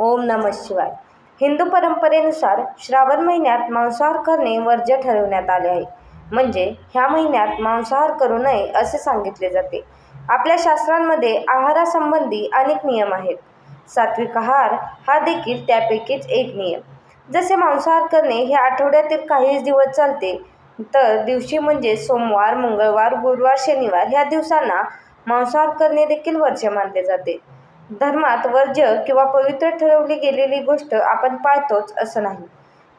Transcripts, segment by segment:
ओम नम शिवाय. हिंदू परंपरेनुसार श्रावण महिन्यात मांसाहार करणे वर्ज्य ठरवण्यात आले आहे. म्हणजे ह्या महिन्यात मांसाहार करू नये असे सांगितले जाते. आपल्या शास्त्रांमध्ये आहारासंबंधी अनेक नियम आहेत. सात्विक आहार हा देखील त्यापैकीच एक नियम. जसे मांसाहार करणे हे आठवड्यातील काहीच दिवस चालते तर दिवशी म्हणजे सोमवार मंगळवार गुरुवार शनिवार ह्या दिवसांना मांसाहार करणे देखील वर्ज्य मानले जाते. धर्मात वर्ज्य किंवा पवित्र ठरवली गेलेली गोष्ट आपण पाळतोच असं नाही.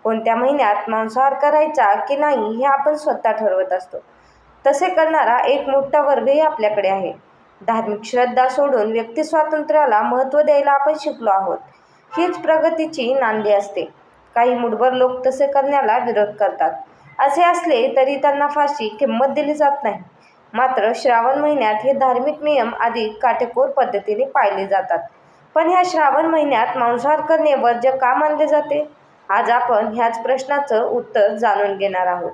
कोणत्या महिन्यात मांसाहार करायचा की नाही हे आपण स्वतः ठरवत असतो. तसे करणारा एक मोठा वर्गही आपल्याकडे आहे. धार्मिक श्रद्धा सोडून व्यक्ती स्वातंत्र्याला महत्त्व द्यायला आपण शिकलो आहोत. हीच प्रगतीची नांदी असते. काही मुठभर लोक तसे करण्याला विरोध करतात. असे असले तरी त्यांना फारशी किंमत दिली जात नाही. मात्र श्रावण महिन्यात हे धार्मिक नियम अधिक काटेकोर पद्धतीने पाळले जातात. पण ह्या श्रावण महिन्यात मांसाहार करणे वर्ज्य का मानले जाते? आज आपण ह्याच प्रश्नाचं उत्तर जाणून घेणार आहोत.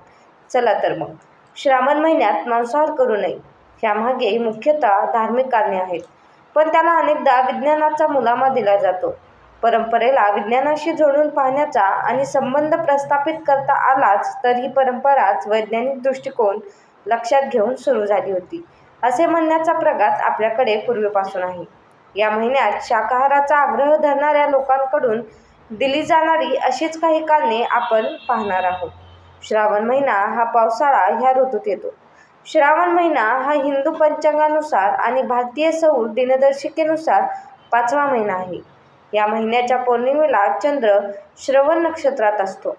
चला तर मग. श्रावण महिन्यात मांसाहार करू नये. ह्यामागे मुख्यतः धार्मिक कारणे आहेत. पण त्याला अनेकदा विज्ञानाचा मुलामा दिला जातो. परंपरेला विज्ञानाशी जोडून पाहण्याचा आणि संबंध प्रस्थापित करता आलाच तर ही परंपराच वैज्ञानिक दृष्टिकोन लक्षात घेऊन सुरू झाली होती. असे म्हणण्याचा प्रघात आपल्याकडे पूर्वीपासून आहे. या महिन्यात शाकाहाराचा आग्रह धरणाऱ्या लोकांकडून दिली जाणारी अशीच काही कारणे आपण पाहणार आहोत. श्रावण महिना हा पावसाळा ह्या ऋतूत येतो. श्रावण महिना हा हिंदू पंचांगानुसार आणि भारतीय सौर दिनदर्शिकेनुसार पाचवा महिना आहे. या महिन्याच्या पौर्णिमेला चंद्र श्रवण नक्षत्रात असतो.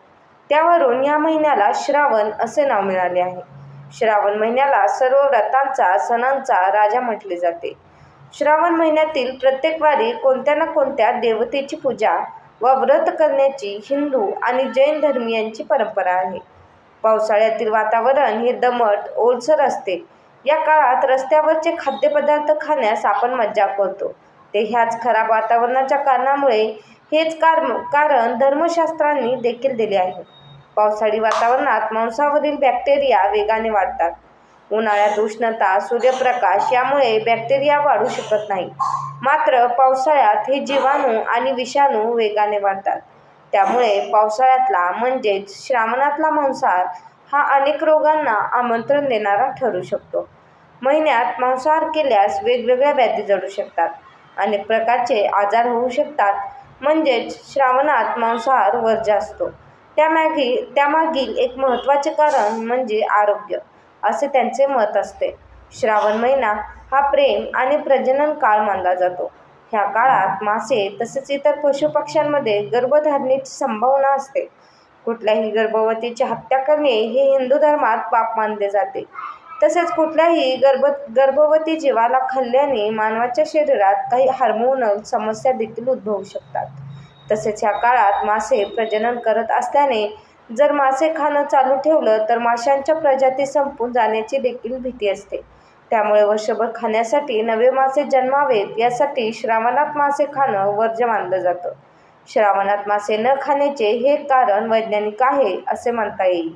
त्यावरून या महिन्याला श्रावण असे नाव मिळाले आहे. श्रावण महिन्याला सर्व व्रतांचा सणांचा राजा म्हटले जाते. श्रावण महिन्यातील प्रत्येक वारी कोणत्या ना कोणत्या देवतेची पूजा व व्रत करण्याची हिंदू आणि जैन धर्मियांची परंपरा आहे. पावसाळ्यातील वातावरण हे दमट ओलसर असते. या काळात रस्त्यावरचे खाद्यपदार्थ खाण्यास आपण मज्जा करतो. ते ह्याच खराब वातावरणाच्या कारणामुळे हेच कार कारण धर्मशास्त्रांनी देखील दिले आहे. पावसाळी वातावरणात मांसावरील बॅक्टेरिया वेगाने वाढतात. उन्हाळ्यात उष्णता सूर्यप्रकाश यामुळे बॅक्टेरिया वाढू शकत नाही. मात्र पावसाळ्यात हे जीवाणू आणि विषाणू वेगाने वाढतात. त्यामुळे पावसाळ्यातला म्हणजेच श्रावणातला मांसाहार हा अनेक रोगांना आमंत्रण देणारा ठरू शकतो. महिन्यात मांसाहार केल्यास वेगवेगळ्या व्याधी जडू शकतात. अनेक प्रकारचे आजार होऊ शकतात. म्हणजेच श्रावणात मांसाहार वर्ज्य असतो त्यामागे त्यामागील एक महत्त्वाचे कारण म्हणजे आरोग्य असे त्यांचे मत असते. श्रावण महिना हा प्रेम आणि प्रजनन काळ मानला जातो. ह्या काळात मासे तसेच इतर पशुपक्ष्यांमध्ये गर्भधारणेची संभावना असते. कुठल्याही गर्भवतीची हत्या करणे हे हिंदू धर्मात पाप मानले जाते. तसेच कुठल्याही गर्भ गर्भवती जीवाला खाल्ल्याने मानवाच्या शरीरात काही हार्मोनल समस्या देखील उद्भवू शकतात. तसेच ह्या काळात मासे प्रजनन करत असल्याने जर मासे खाणं चालू ठेवलं तर माशांच्या प्रजाती संपून जाण्याची देखील भीती असते. त्यामुळे वर्षभर खाण्यासाठी नवे मासे जन्मावेत यासाठी श्रावणात मासे खाणं वर्ज्य मानलं जातं. श्रावणात मासे न खाण्याचे हे कारण वैज्ञानिक आहे असे म्हणता येईल.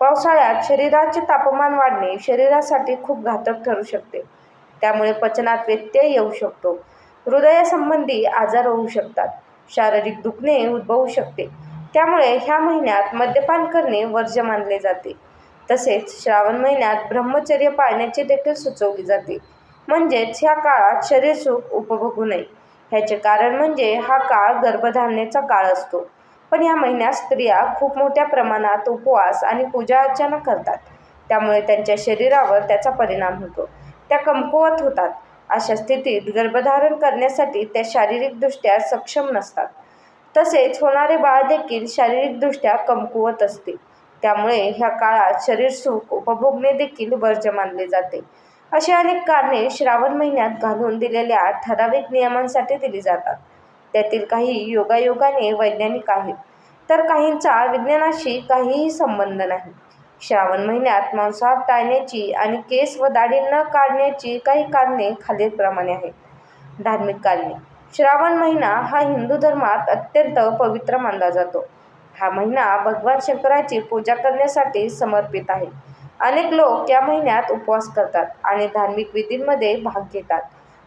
पावसाळ्यात शरीराचे तापमान वाढणे शरीरासाठी खूप घातक ठरू शकते. त्यामुळे पचनात व्यत्यय येऊ शकतो. हृदयासंबंधी आजार होऊ शकतात. शारीरिक दुखणे उद्भवू शकते. त्यामुळे ह्या महिन्यात मद्यपान करणे वर्ज्य मानले जाते. तसेच श्रावण महिन्यात ब्रह्मचर्य पाळण्याचे देखील सुचवले जाते. म्हणजेच ह्या काळात शरीरसुख उपभोगू नये. ह्याचे कारण म्हणजे हा काळ गर्भधारणेचा काळ असतो. पण या महिन्यात स्त्रिया खूप मोठ्या प्रमाणात उपवास आणि पूजा अर्चना करतात. त्यामुळे त्यांच्या शरीरावर त्याचा परिणाम होतो. त्या कमकुवत होतात. अशा स्थितीत गर्भधारण करण्यासाठी त्या शारीरिकदृष्ट्या सक्षम नसतात. तसेच होणारे बाळ देखील शारीरिकदृष्ट्या कमकुवत असते. त्यामुळे ह्या काळात शरीरसुख उपभोगणे देखील वर्ज्य मानले जाते. अशी अनेक कारणे श्रावण महिन्यात घालून दिलेल्या ठराविक नियमांसाठी दिली जातात. त्यातील काही योगायोगाने वैज्ञानिक आहेत. तर काहींचा विज्ञानाशी काहीही संबंध नाही. श्रावण महिन्यात मांसाहार टाळण्याची आणि केस व दाढी न काढण्याची काही कारणे खालीलप्रमाणे आहेत. धार्मिक कारणे. श्रावण महिना हा हिंदू धर्मात अत्यंत पवित्र मानला जातो. हा महिना भगवान शंकराची पूजा करण्यासाठी समर्पित आहे. अनेक लोक या महिन्यात उपवास करतात आणि धार्मिक विधींमध्ये भाग घेतात.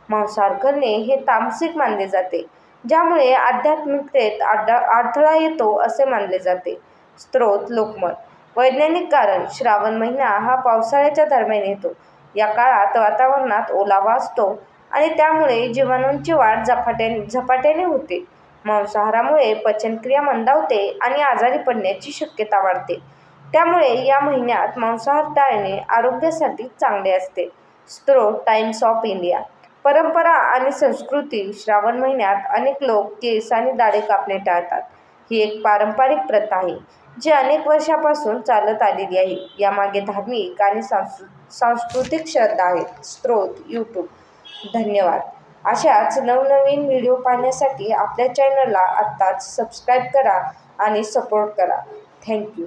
मांसाहार करणे हे तामसिक मानले जाते ज्यामुळे आध्यात्मिकतेत अडथळा येतो असे मानले जाते. स्रोत लोकमत. वैज्ञानिक कारण श्रावण महिना हा पावसाळ्याच्या दरम्यान येतो. या काळात वातावरणात ओलावा असतो आणि त्यामुळे जीवाणूंची वाढ झपाट्याने झपाट्याने होते. मांसाहारामुळे पचनक्रिया मंदावते आणि आजारी पडण्याची शक्यता वाढते. त्यामुळे या महिन्यात मांसाहार टाळणे आरोग्यासाठी चांगले असते. स्रोत टाइम्स ऑफ इंडिया. परंपरा आणि संस्कृती श्रावण महिन्यात अनेक लोक केस आणि दाढे कापणे टाळतात. ही एक पारंपरिक प्रथा आहे जी अनेक वर्षापासून चालत आलेली आहे. यामागे धार्मिक आणि सांस्कृ सांस्कृतिक श्रद्धा आहेत. स्रोत यूट्यूब धन्यवाद. अशाच नवनवीन व्हिडिओ पाहण्यासाठी आपल्या चॅनलला आत्ताच सबस्क्राईब करा आणि सपोर्ट करा. थँक्यू